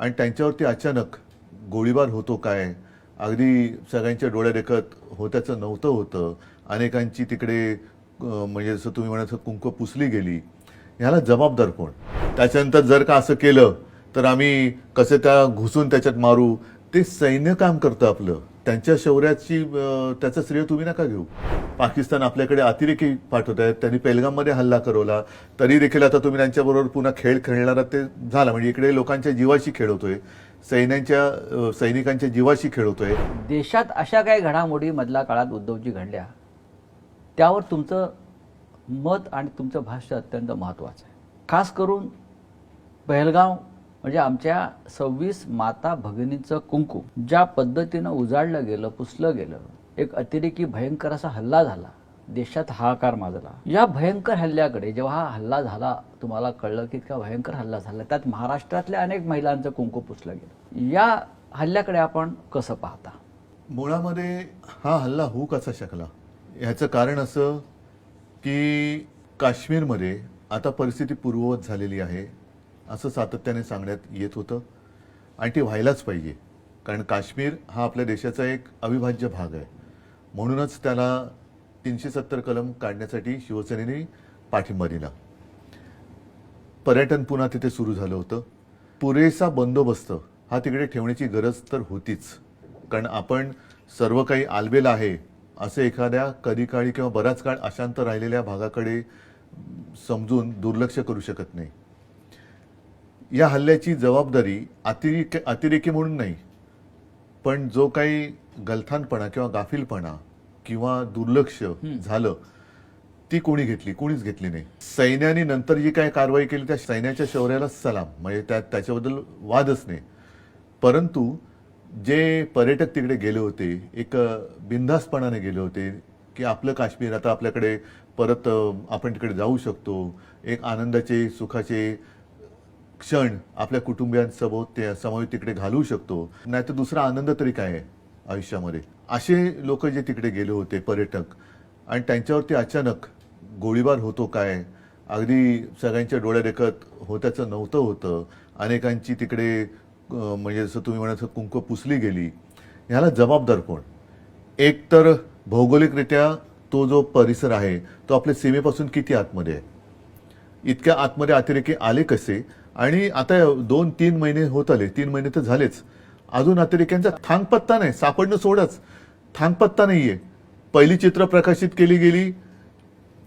आणि त्यांच्यावरती अचानक गोळीबार होतो काय? अगदी सगळ्यांच्या डोळ्यादेखत होत्याचं नव्हतं होतं. अनेकांची तिकडे म्हणजे जसं तुम्ही म्हणायचं कुंक पुसली गेली. ह्याला जबाबदार कोण? त्याच्यानंतर जर का असं केलं तर आम्ही कसं त्या घुसून त्याच्यात मारू? ते सैन्य काम करतं आपलं. त्यांच्या शौर्याची त्याचं श्रेय तुम्ही नका घेऊ. पाकिस्तान आपल्याकडे अतिरेकी पाठवत आहेत. त्यांनी पेलगाममध्ये हल्ला करवला. तरी देखील आता तुम्ही त्यांच्याबरोबर पुन्हा खेळ खेळणारा ते झाला. म्हणजे इकडे लोकांच्या जीवाशी खेळवतोय सैन्यांच्या सैनिकांच्या जीवाशी खेळवतोय देशात अशा काही घडामोडी मधल्या काळात उद्धवजी घडल्या. त्यावर तुमचं मत आणि तुमचं भाष्य अत्यंत महत्त्वाचं आहे. खास करून पहलगाव म्हणजे आमच्या सव्वीस माता भगिनींचं कुंकू ज्या पद्धतीनं उजाडलं गेलं पुसलं गेलं एक अतिरेकी भयंकर असा हल्ला झाला. देशात हाहाकार माजला. या भयंकर हल्ल्याकडे जेव्हा हा हल्ला झाला तुम्हाला कळलं की इतका भयंकर हल्ला झाला. त्यात महाराष्ट्रातल्या अनेक महिलांचं कुंकू पुसलं गेलं. या हल्ल्याकडे आपण कसं पाहता? मुळामध्ये हा हल्ला होऊ कसा शकला? ह्याचं कारण असं की काश्मीरमध्ये आता परिस्थिती पूर्ववत झालेली आहे. असं सातत्याने सांगण्यात येत होतं. आणि ती व्हायलाच पाहिजे. कारण काश्मीर हा आपल्या देशाचा एक अविभाज्य भाग आहे. म्हणूनच त्याला तीनशे सत्तर कलम काढण्यासाठी शिवसेनेने पाठिंबा दिला. पर्यटन पुन्हा तिथे सुरू झालं होतं. पुरेसा बंदोबस्त हा तिकडे ठेवण्याची गरज तर होतीच. कारण आपण सर्व काही आलबेल आहे असं एखाद्या कधी काळी किंवा बराच काळ अशांत राहिलेल्या भागाकडे समजून दुर्लक्ष करू शकत नाही. या हल्ल्याची जबाबदारी अतिरेकी अतिरेकी म्हणून नाही. पण जो काही गलथानपणा किंवा गाफीलपणा किंवा दुर्लक्ष झालं ती कोणी घेतली? कोणीच घेतली नाही. सैन्याने नंतर जी काय कारवाई केली त्या सैन्याच्या शौर्याला सलाम. म्हणजे त्या त्याच्याबद्दल वादच नाही. परंतु जे पर्यटक तिकडे गेले होते एक बिनधास्तपणाने गेले होते की आपलं काश्मीर आता आपल्याकडे परत आपण तिकडे जाऊ शकतो. एक आनंदाचे सुखाचे क्षण आपल्या कुटुंबियांसोबत ते समोर तिकडे घालवू शकतो. नाही तर दुसरा आनंद तरी काय आहे आयुष्यामध्ये? असे लोक जे तिकडे गेले होते पर्यटक आणि त्यांच्यावरती अचानक गोळीबार होतो काय? अगदी सगळ्यांच्या डोळ्यादेखत होत्याचं नव्हतं होतं. अनेकांची तिकडे म्हणजे जसं तुम्ही म्हणायचं कुंक पुसली गेली. ह्याला जबाबदार कोण? एक तर भौगोलिकरित्या तो जो परिसर आहे तो आपल्या सीमेपासून किती आतमध्ये आहे? इतक्या आतमध्ये अतिरेकी आले कसे? आणि आता दोन तीन महिने होत आले. तीन महिने तर झालेच. अजून अतिरेक्यांचा थांगपत्ता नाही. सापडणं सोडच. थांगपत्ता नाहीये. पहिली चित्र प्रकाशित केली गेली.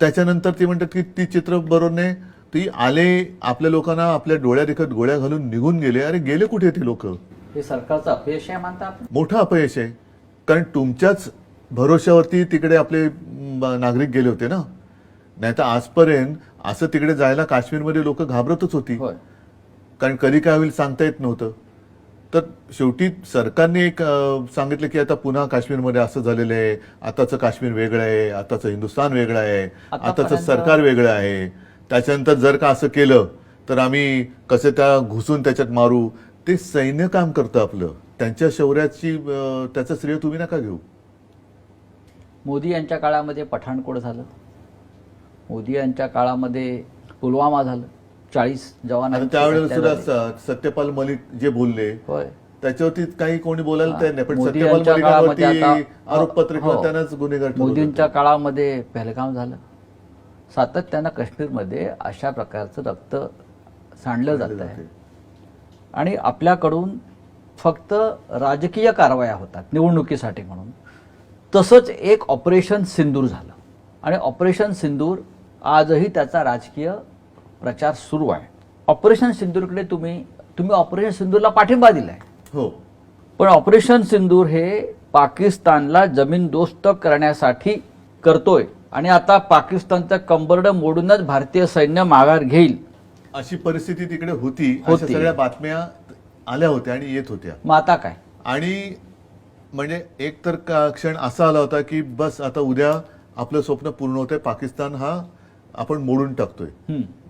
त्याच्यानंतर ते म्हणतात की ती चित्र बरोबर नाही. ती आले आपल्या लोकांना आपल्या डोळ्या देखत गोळ्या घालून निघून गेले. अरे गेले कुठे ते लोक? हे सरकारचं अपयश आहे मानता आपण? मोठं अपयश आहे. कारण तुमच्याच भरोश्यावरती तिकडे आपले नागरिक गेले होते ना? नाही तर आजपर्यंत असं तिकडे जायला काश्मीरमध्ये लोक घाबरतच होती. कारण कधी काय होईल सांगता येत नव्हतं. तर शेवटी सरकारने एक सांगितलं की आता पुन्हा काश्मीरमध्ये असं झालेलं आहे. आताचं काश्मीर वेगळं आहे. आताचं हिंदुस्थान वेगळं आहे. आताचं सरकार वेगळं आहे. त्याच्यानंतर जर का असं केलं तर आम्ही कसे त्या घुसून त्याच्यात मारू? ते सैन्य काम करतं आपलं. त्यांच्या शौर्याची त्याचं श्रेय तुम्ही नका घेऊ. मोदी यांच्या काळामध्ये पठाणकोट झालं. मोदी यांच्या काळामध्ये पुलवामा झालं. चाळीस आता जवानांची त्यावेळेला हत्या सुद्धा झाली. स- सत्यपाल मलिक जे बोलले होय. त्याच्यावरती काही कोणी बोलायला तयार नाही पण सत्यपाल आरोपपत्र हो. त्यांनाच गुन्हेगार ठरवलं मोदींच्या काळामध्ये पहलगाम झालं. सातत्यानं काश्मीरमध्ये अशा प्रकारचं रक्त सांडलं जात आहे आणि आपल्याकडून फक्त राजकीय कारवाया होतात निवडणुकीसाठी म्हणून. तसंच एक ऑपरेशन सिंदूर झालं. आणि ऑपरेशन सिंदूर आजही त्याचा राजकीय प्रचार सुरू आहे. ऑपरेशन सिंदूरकडे तुम्ही तुम्ही ऑपरेशन सिंदूरला पाठिंबा दिलाय. हो. पण ऑपरेशन सिंदूर हे पाकिस्तानला जमीनदोस्त करण्यासाठी करतोय आणि आता पाकिस्तानचं कंबरड मोडूनच भारतीय सैन्य माघार घेईल. अशी परिस्थिती तिकडे होती. अशा होती. सगळ्या बातम्या आल्या होत्या आणि येत होत्या. मग आता काय? आणि म्हणजे एक तर का- क्षण असा आला होता की बस आता उद्या आपलं स्वप्न पूर्ण होतंय. पाकिस्तान हा आपण मोडून टाकतोय.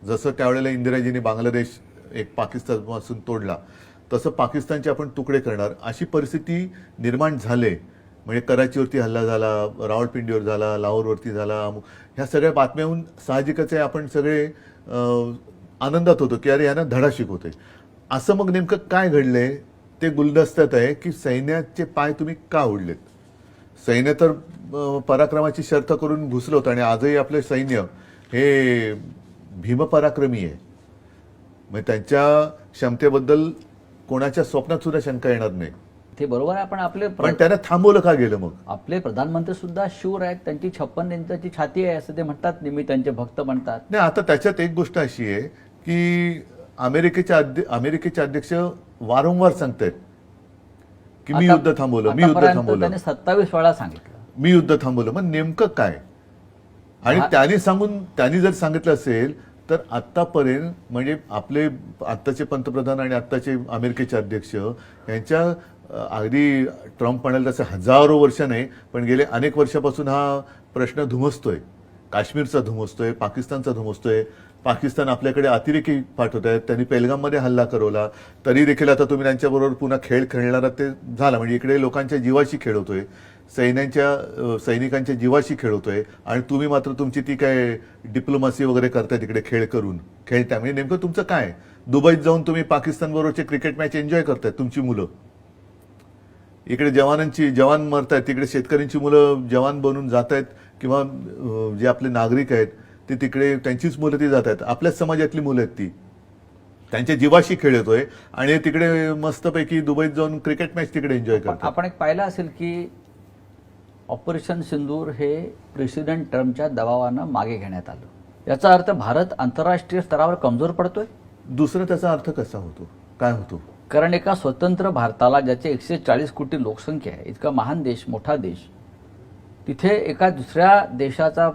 जसं त्यावेळेला इंदिराजींनी बांगलादेश एक पाकिस्तानपासून तोडला तसं पाकिस्तानचे आपण तुकडे करणार. अशी परिस्थिती निर्माण झाले म्हणजे कराचीवरती हल्ला झाला रावळपिंडीवर झाला लाहोरवरती झाला ह्या सगळ्या बातम्याहून साहजिकच आहे आपण सगळे आनंदात होतो की अरे यांना धडा शिकवतोय. असं मग नेमकं काय घडलंय? ते गुलदस्त्यात आहे की सैन्याचे पाय तुम्ही का ओढलेत सैन्य तर पराक्रमाची शर्त करून घुसलं होतं आणि आजही आपले सैन्य हे भीमपराक्रमी आहे म्हणजे त्यांच्या क्षमतेबद्दल कोणाच्या स्वप्नात सुद्धा शंका येणार नाही. ते बरोबर आहे पण आपले पण त्यांना थांबवलं का गेलं मग? आपले प्रधानमंत्री सुद्धा शूर आहेत त्यांची छप्पन इंचाची छाती आहे असं ते म्हणतात नेहमी त्यांचे भक्त म्हणतात. नाही आता त्याच्यात एक गोष्ट अशी आहे की अमेरिकेचे अध्य- अमेरिकेचे अध्यक्ष वारंवार सांगतायत की मी युद्ध थांबवलं मी युद्ध थांबवलं. त्यांनी सत्तावीस वेळा सांगितलं. मी युद्ध थांबवलं. मग नेमकं काय? आणि त्यांनी सांगून त्यांनी जर सांगितलं असेल तर आतापर्यंत म्हणजे आपले आत्ताचे पंतप्रधान आणि आत्ताचे अमेरिकेचे अध्यक्ष यांच्या अगदी ट्रम्प म्हणाल तसे हजारो वर्ष नाही पण गेले अनेक वर्षापासून हा प्रश्न धुमसतोय. काश्मीरचा धुमसतोय पाकिस्तानचा धुमसतोय. पाकिस्तान आपल्याकडे अतिरेकी पाठवत आहेत. त्यांनी पेलगाममध्ये हल्ला करवला. तरी देखील आता तुम्ही त्यांच्याबरोबर पुन्हा खेळ खेळणारा ते झाला. म्हणजे इकडे लोकांच्या जीवाशी खेळवतोय सैन्यांच्या सैनिकांच्या जीवाशी खेळवतोय आणि तुम्ही मात्र तुमची ती काय डिप्लोमसी वगैरे करताय तिकडे खेळ करून. खेळताय म्हणजे नेमकं तुमचं काय? दुबईत जाऊन तुम्ही पाकिस्तान बरोबरचे क्रिकेट मॅच एन्जॉय करताय तुमची मुलं. इकडे जवानांची जवान मरतायत तिकडे शेतकऱ्यांची मुलं जवान बनून जात आहेत किंवा जे आपले नागरिक आहेत ते तिकडे त्यांचीच मुलं ती जात आहेत आपल्याच समाजातली मुलं आहेत ती. त्यांच्या जीवाशी खेळ येतोय आणि तिकडे मस्तपैकी दुबईत जाऊन क्रिकेट मॅच तिकडे एन्जॉय करतात आपण एक पाहिलं असेल की ऑपरेशन सिंदूर हे प्रेसिडेंट ट्रम्पच्या दबावानं मागे घेण्यात आलं. याचा अर्थ भारत आंतरराष्ट्रीय स्तरावर कमजोर पडतोय? दुसरा त्याचा अर्थ कसा होतो? काय होतो? कारण एका स्वतंत्र भारताला ज्याचे एकशे चाळीस कोटी लोकसंख्या आहे इतका महान देश मोठा देश तिथे एका दुसऱ्या देशाचा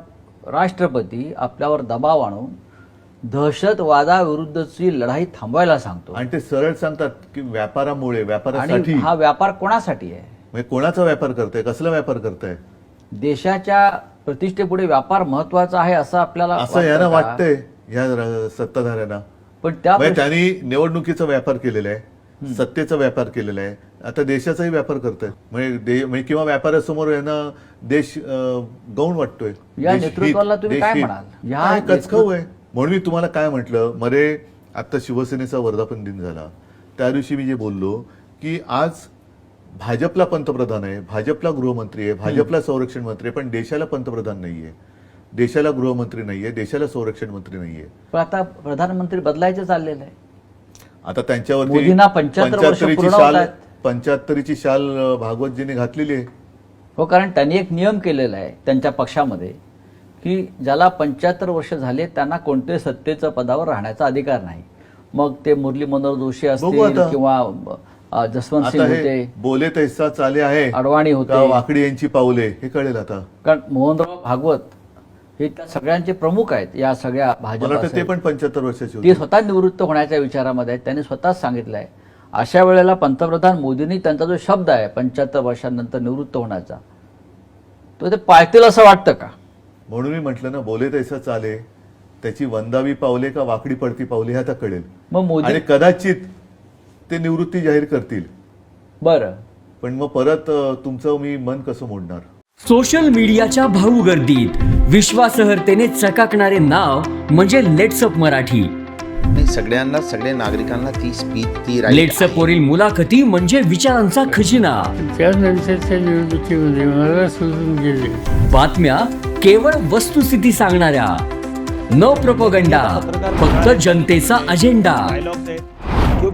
राष्ट्रपती आपल्यावर दबाव आणून दहशतवादाविरुद्धची लढाई थांबवायला सांगतो. आणि ते सरळ सांगतात की व्यापारामुळे आणि व्यापारासाठी हा व्यापार कोणासाठी आहे? म्हणजे कोणाचा व्यापार करताय? कसला व्यापार करताय? देशाच्या प्रतिष्ठेपुढे व्यापार महत्त्वाचा आहे असं आपल्याला असं यांना? वाटतंय या सत्ताधाऱ्यांना. पण त्या म्हणजे त्यांनी निवडणुकीचा व्यापार केलेला आहे सत्तेचा व्यापार केलेला आहे. आता देशाचाही व्यापार करतायत म्हणजे म्हणजे किंवा व्यापारासमोर यांना देश गौण वाटतोय. या नेतृत्वाला तुम्ही काय. म्हणाल? या आहे? म्हणून मी तुम्हाला काय म्हटलं मरे आता शिवसेनेचा वर्धापन दिन झाला. त्या दिवशी मी जे बोललो की आज भाजपला पंतप्रधान आहे भाजपला गृहमंत्री आहे भाजपला संरक्षण मंत्री आहे पण देशाला पंतप्रधान नाहीये. देशाला गृहमंत्री नाहीये देशाला संरक्षण मंत्री नाहीये. पण आता प्रधानमंत्री बदलायचं चाललेलं आहे. आता त्यांच्यावरती मोदींना 75 वर्ष पंच्याहत्तरीची पूर्ण शाल होत आहेत. पंच्याहत्तरीची शाल भागवतजींनी घातलेली आहे. हो कारण त्यांनी एक नियम केलेला आहे त्यांच्या पक्षामध्ये की ज्याला पंच्याहत्तर वर्ष झाले त्यांना कोणत्याही सत्तेच्या पदावर राहण्याचा अधिकार नाही. मग ते मुरली मनोहर जोशी बघू असतील आता. किंवा जसवंत सिंग आता हे होते. बोले तैसा चाले आहे. अडवाणी होते. वाकडी यांची पावले हे कळेल आता. कारण मोहनराव भागवत हे त्या सगळ्यांचे प्रमुख आहेत या सगळ्या मला भाजप वाटतं ते असेल. पण पंच्याहत्तर वर्षाचे ते स्वतः निवृत्त होण्याच्या विचारामध्ये आहेत. त्यांनी स्वतःच सांगितलं आहे. अशा वेळेला पंतप्रधान मोदींनी त्यांचा जो शब्द आहे पंच्याहत्तर वर्षांनंतर निवृत्त होण्याचा तो ते पाळतील असं वाटतं का? म्हणून मी म्हटलं ना बोले तैसा चाले त्याची वंदावी पावले का वाकडी पडती पावले हे आता कळेल. मग मोदी आणि कदाचित ते निवृत्ती जाहीर करतील. बरं. पण मग परत तुमचं मी मन कसं मोडणार? सोशल मीडियाच्या भाऊ गर्दीत विश्वासार्हतेने चकाकणारे नाव म्हणजे लेट्सअप मराठी. नाही सगळ्यांना सगळ्या नागरिकांना ती स्पीच ती right लेट्सअप. वरील मुलाखती म्हणजे विचारांचा खजिना. त्यानंतरच्या निवडणुकीमध्ये मला सोडून गेले. बातम्या केवळ वस्तुस्थिती सांगणाऱ्या. न प्रपोगंडा फक्त जनतेचा अजेंडा